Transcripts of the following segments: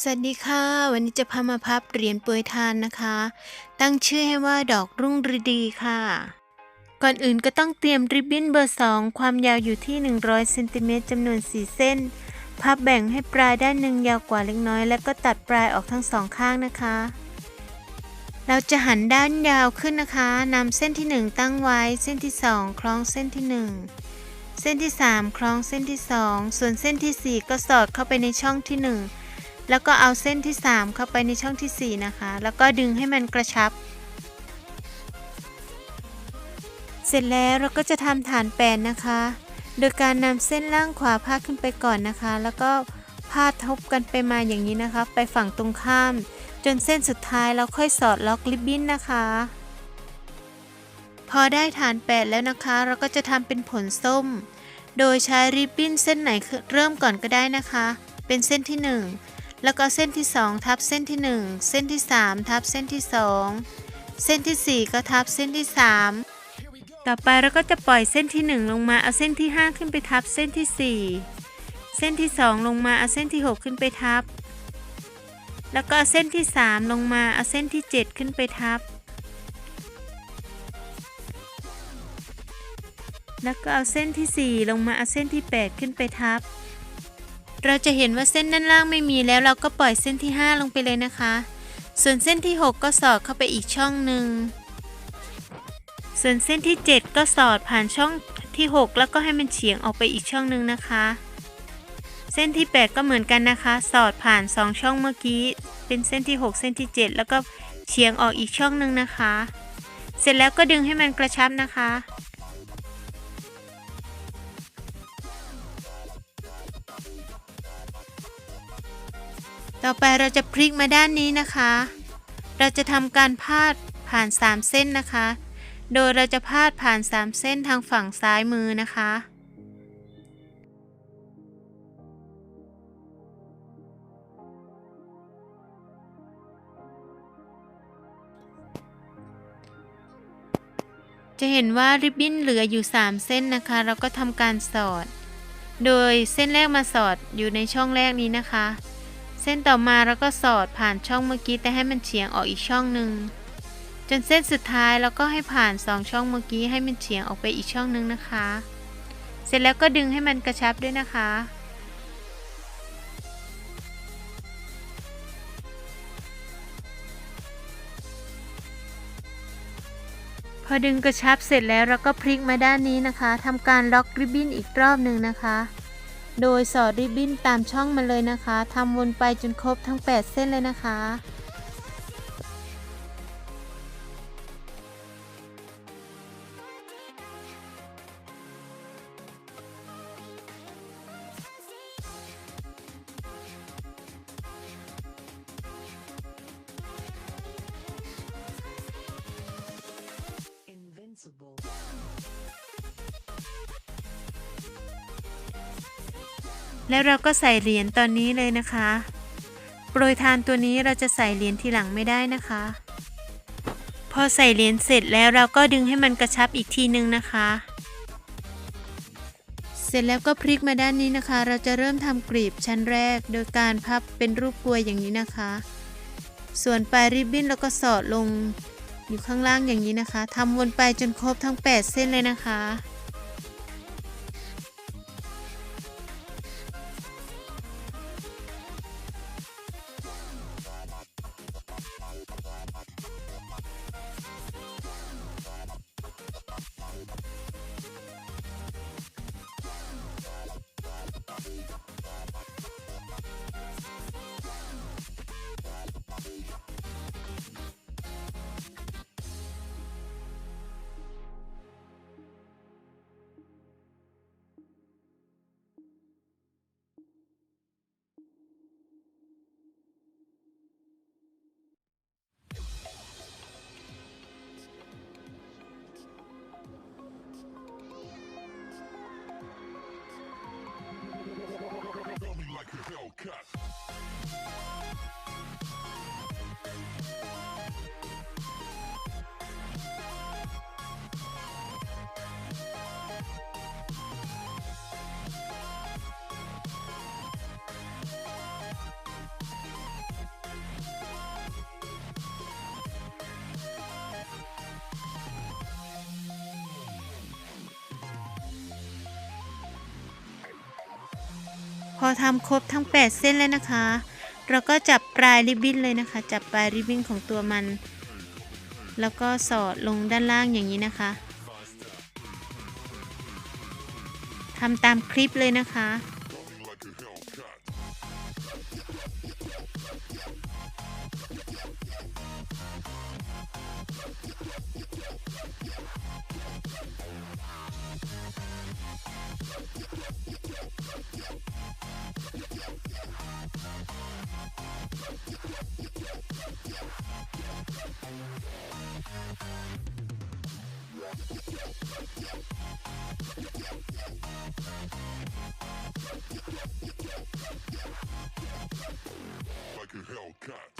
สวัสดีค่ะ วันนี้จะพามาพับเหรียญปรยทานนะคะ ตั้งชื่อให้ว่าดอกรุ่งฤดีค่ะ ก่อนอื่นก็ต้องเตรียมริบบิ้นเบอร์ 2 ความยาวอยู่ที่ 100เซนติเมตรจำนวน 4 เส้น พับแบ่งให้ปลายด้านหนึ่งยาวกว่าเล็กน้อย แล้วก็ตัดปลายออกทั้งสองข้างนะคะ เราจะหันด้านยาวขึ้นนะคะนำเส้นที่ 1 ตั้งไว้ เส้นที่ 2 คล้องเส้นที่ 1 เส้นที่ 3 คล้องเส้นที่ 2 ส่วนเส้นทีสี่4 ก็สอดเข้าไปในช่องที่ 1 แล้วก็เอาเส้นที่ 3 เข้าไปในช่องที่ 4 นะคะ แล้วก็ดึงให้มันกระชับ เสร็จแล้วเราก็จะทำฐานแปนนะคะ โดยการนำเส้นล่างขวาพาดขึ้นไปก่อนนะคะ แล้วก็พาดทบกันไปมาอย่างนี้นะคะ ไปฝั่งตรงข้าม จนเส้นสุดท้ายเราค่อยสอดล็อกริบบิ้นนะคะ พอได้ฐานแปดแล้วนะคะ เราก็จะทำเป็นผลส้ม โดยใช้ริบบิ้นเส้นไหนเริ่มก่อนก็ได้นะคะ เป็นเส้นที่ 1 แล้วก็เส้นที่ 2 ทับเส้นที่ 1 เส้นที่ 3 ทับเส้นที่ 2 เส้นที่ 4 ก็ทับเส้นที่ 3 ต่อไปเราก็จะปล่อยเส้นที่ 1 ลงมาเอาเส้นที่ 5 ขึ้นไปทับเส้นที่ 4 เส้นที่ 2 ลงมาเอาเส้นที่ 6 ขึ้นไปทับ แล้วก็เส้นที่ 3 ลงมาเอาเส้นที่ 7 ขึ้นไปทับ แล้วก็เอาเส้นที่ 4 ลงมาเอาเส้นที่ 8 ขึ้นไปทับ เราจะเห็นว่าเส้นด้านล่างไม่มีแล้วเราก็ปล่อยเส้นที่ 5 ลงไปเลยนะคะ ส่วนเส้นที่ 6 ก็สอดเข้าไปอีกช่องหนึ่ง ส่วนเส้นที่ 7 ก็สอดผ่านช่องที่ 6 แล้วก็ให้มันเฉียงออกไปอีกช่องหนึ่งนะคะ เส้นที่ 8 ก็เหมือนกันนะคะ สอดผ่าน 2 ช่องเมื่อกี้ เป็นเส้นที่ 6 เส้นที่ 7 แล้วก็เฉียงออกอีกช่องหนึ่งนะคะ เสร็จแล้วก็ดึงให้มันกระชับนะคะ ต่อไปเราจะพลิกมาด้านนี้นะคะ เราจะทำการพาดผ่าน 3 เส้นนะคะ โดยเราจะพาดผ่าน 3 เส้นทางฝั่งซ้ายมือนะคะ จะเห็นว่าริบบิ้นเหลืออยู่ 3 เส้นนะคะ เราก็ทำการสอด โดยเส้นแรกมาสอดอยู่ในช่องแรกนี้นะคะ ส้นต่อมาเราก็สอดผ่านช่องเมื่อกี้แต่ให้มันเฉียงออกอีกช่องหนึ่งจนเส้นสุดท้ายเราก็ให้ผ่านสองช่องเมื่อกี้ให้มันเฉียงออกไปอีกช่องหนึ่งนะคะ เสร็จแล้วก็ดึงให้มันกระชับด้วยนะคะ พอดึงกระชับเสร็จแล้วเราก็พลิกมาด้านนี้นะคะทำการล็อกริบบิ้นอีกรอบหนึ่งนะคะ โดยสอดริบบิ้นตามช่องมาเลยนะคะทำวนไปจนครบทั้ง 8 เส้นเลยนะคะ แล้วเราก็ใส่เหรียญตอนนี้เลยนะคะ โปรยทานตัวนี้เราจะใส่เหรียญทีหลังไม่ได้นะคะ พอใส่เหรียญเสร็จแล้วเราก็ดึงให้มันกระชับอีกทีนึงนะคะ เสร็จแล้วก็พลิกมาด้านนี้นะคะ เราจะเริ่มทำกรีบชั้นแรก โดยการพับเป็นรูปกลวยอย่างนี้นะคะ ส่วนปลายริบบิ้นเราก็สอดลงอยู่ข้างล่างอย่างนี้นะคะทำวนไปจนครบทั้ง 8 เส้นเลยนะคะ พอทำครบทั้ง 8 เส้นแล้วนะคะ เราก็จับปลายริบบิ้นเลยนะคะ จับปลายริบบิ้นของตัวมัน แล้วก็สอดลงด้านล่างอย่างนี้นะคะทำตามคลิปเลยนะคะ Hellcat.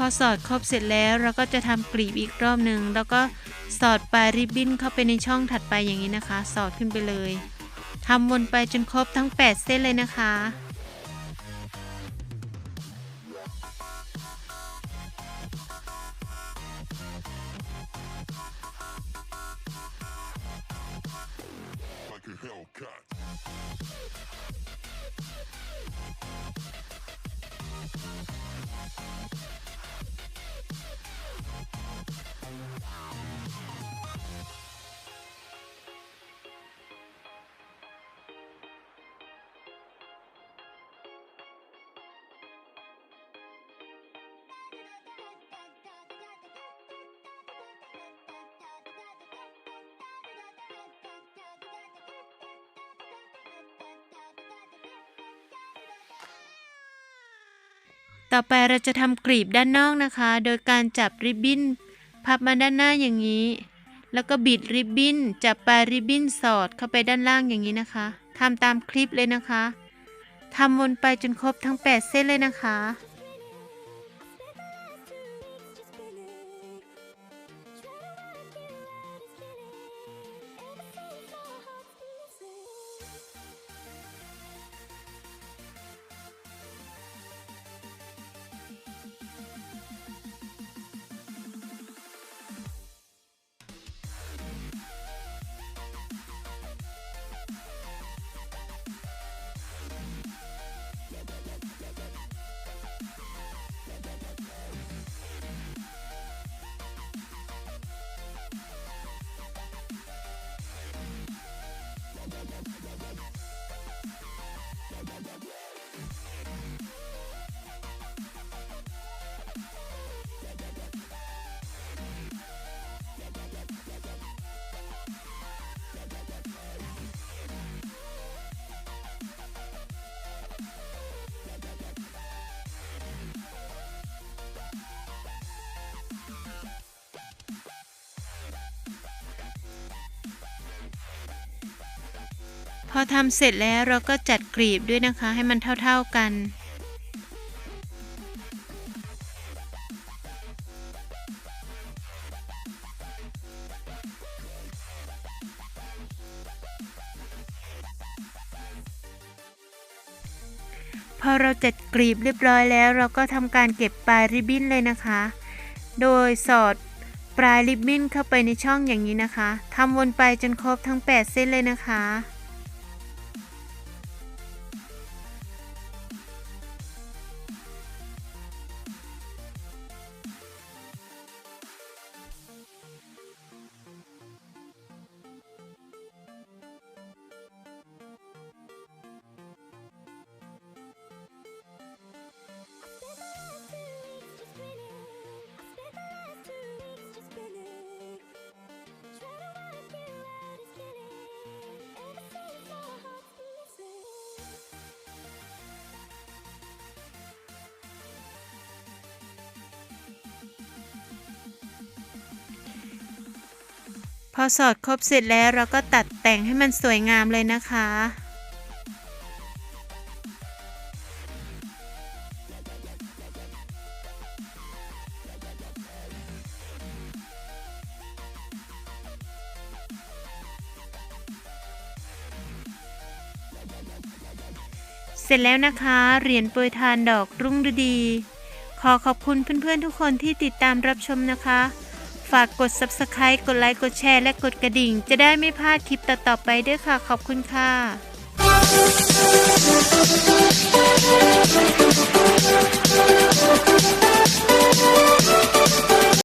พอสอดครบเสร็จแล้วเราก็จะทำกลีบอีกรอบหนึ่งแล้วก็สอดปลายริบบิ้นเข้าไปในช่องถัดไปอย่างนี้นะคะ สอดขึ้นไปเลยทำวนไปจนครบทั้ง 8 เส้นเลยนะคะ ต่อไปเราจะทำกรีบด้านนอกนะคะ โดยการจับริบบิ้นพับมาด้านหน้าอย่างนี้ แล้วก็บิดริบบิ้นจับปลายริบบิ้นสอดเข้าไปด้านล่างอย่างนี้นะคะทำตามคลิปเลยนะคะทำวนไปจนครบทั้ง 8 เส้นเลยนะคะ พอทำเสร็จแล้วเราก็จัดกลีบด้วยนะคะให้มันเท่าๆกัน พอเราจัดกลีบเรียบร้อยแล้วเราก็ทำการเก็บปลายริบบิ้นเลยนะคะ โดยสอดปลายริบบิ้นเข้าไปในช่องอย่างนี้นะคะทำวนไปจนครบทั้ง 8 เส้นเลยนะคะ อสอดครบเสร็จแล้วเราก็ตัดแต่งให้มันสวยงามเลยนะคะ เสร็จแล้วนะคะเหรียญโปรยทานดอกรุ่งฤดี ขอขอบคุณเพื่อนๆทุกคนที่ติดตามรับชมนะคะ ฝากกด Subscribe กดไลค์ กดแชร์ และกดกระดิ่ง จะได้ไม่พลาดคลิปต่อๆไปด้วยค่ะ ขอบคุณค่ะ